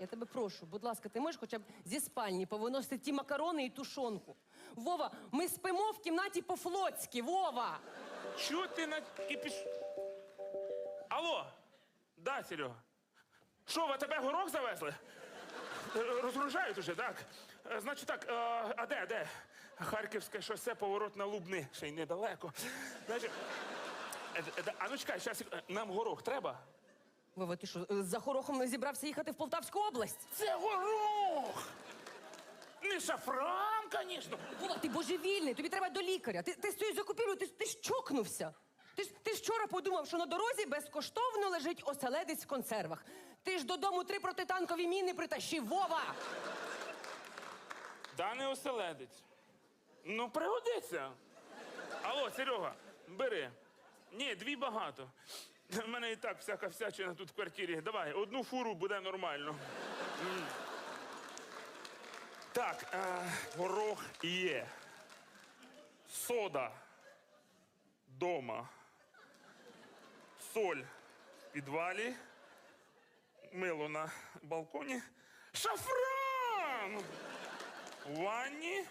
Я тебе прошу, будь ласка, ти можеш хоча б зі спальні повиносити ті макарони і тушонку. Вова, ми спимо в кімнаті по-флотськи, Вова! Чого ти на кипіш? Алло, да, Серега. Що, в тебе горох завезли? Е, Розгружають уже, так? Е, Значить так, е, а де, де? Харківське шосе, поворот на Лубни, ще й недалеко. Е, а ну чекай, щас, нам горох треба? Вова, ти що, е, за горохом не зібрався їхати в Полтавську область? Це горох! Не шафран, звісно. Вова, ти божевільний, тобі треба до лікаря. Ти, ти з цією закупівлею, ти, ти ж чокнувся. Ти ж, ти ж вчора подумав, що на дорозі безкоштовно лежить оселедець в консервах. Ти ж додому три протитанкові міни притащив, Вова! Да не оселедець. Ну, пригодиться. Алло, Серега, бери. Ні, дві багато. У мене і так всяка всячина тут в квартирі. Давай, одну фуру буде нормально. Так, е, горох є. Сода. Дома. Соль в підвалі. Мило на балконі. Шафран! У ванні?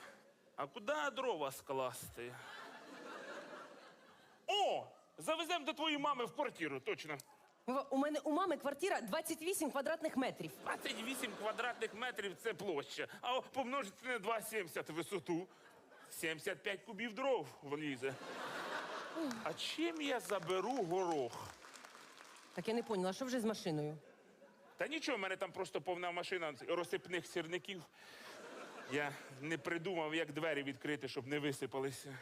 А куди дрова скласти? Завеземо до твоєї мами в квартиру, точно. Вова, у мене у мами квартира 28 квадратних метрів. 28 квадратних метрів це площа. А помножити на 2,70 висоту. 75 кубів дров влізе. А чим я заберу горох? Так я не поняла, що вже з машиною? Та нічого, в мене там просто повна машина розсипних сірників. Я не придумав, як двері відкрити, щоб не висипалися.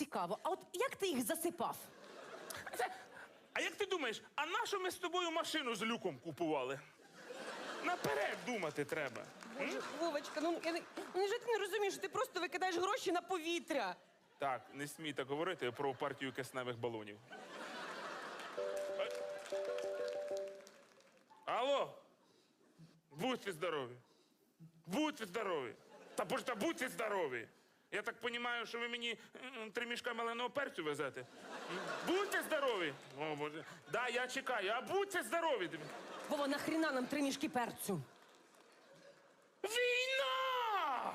Цікаво, а от як ти їх засипав? Це- А як ти думаєш, а на що ми з тобою машину з люком купували? Наперед думати треба. Боже, Вовочка, ну я не ну, невже ти не розумієш, що ти просто викидаєш гроші на повітря. Так, не смій так говорити про партію кисневих балонів. Е. Алло! Будьте здорові! Будьте здорові! Та боже, та будьте здорові! Я так розумію, що ви мені три мішка меленого перцю везете. Будьте здорові! О, Боже. Да, я чекаю, а будьте здорові! Вова, нахріна нам три мішки перцю? Війна!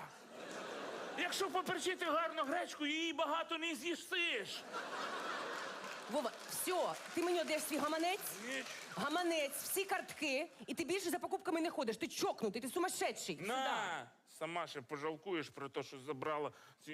Якщо поперчити гарну гречку, її багато не з'їсиш. Вова, все, ти мені одеш свій гаманець, Ніч. гаманець, всі картки, і ти більше за покупками не ходиш. Ти чокнутий, ти сумасшедший. На, сама ще пожалкуєш про те, що забрала ці